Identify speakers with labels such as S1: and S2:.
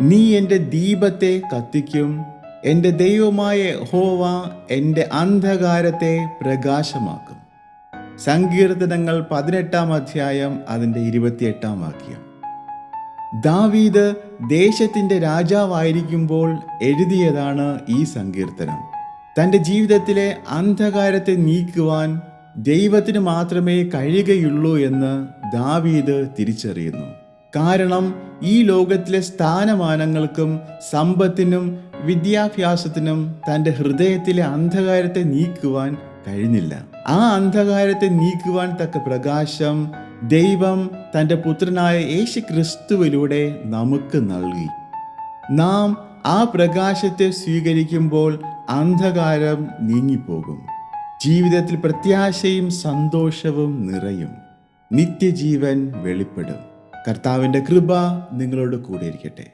S1: നീ എന്റെ ദീപത്തെ കത്തിക്കും. എന്റെ ദൈവമായ ഹോവ എന്റെ അന്ധകാരത്തെ പ്രകാശമാക്കും. സങ്കീർത്തനങ്ങൾ പതിനെട്ടാം അധ്യായം അതിന്റെ ഇരുപത്തിയെട്ടാം വാക്യം. ദാവീദ് ദേശത്തിന്റെ രാജാവായിരിക്കുമ്പോൾ എഴുതിയതാണ് ഈ സങ്കീർത്തനം. തന്റെ ജീവിതത്തിലെ അന്ധകാരത്തെ നീക്കുവാൻ ദൈവത്തിന് മാത്രമേ കഴിയുകയുള്ളൂ എന്ന് ദാവീദ് തിരിച്ചറിയുന്നു. കാരണം ഈ ലോകത്തിലെ സ്ഥാനമാനങ്ങൾക്കും സമ്പത്തിനും വിദ്യാഭ്യാസത്തിനും തന്റെ ഹൃദയത്തിലെ അന്ധകാരത്തെ നീക്കുവാൻ കഴിഞ്ഞില്ല. ആ അന്ധകാരത്തെ നീക്കുവാൻ തക്ക പ്രകാശം ദൈവം തന്റെ പുത്രനായ യേശു ക്രിസ്തുവിലൂടെ നമുക്ക് നൽകി. നാം ആ പ്രകാശത്തെ സ്വീകരിക്കുമ്പോൾ അന്ധകാരം നീങ്ങിപ്പോകും. ജീവിതത്തിൽ പ്രത്യാശയും സന്തോഷവും നിറയും. നിത്യജീവൻ വെളിപ്പെടും. കർത്താവിന്റെ കൃപ നിങ്ങളോട് കൂടെ ഇരിക്കട്ടെ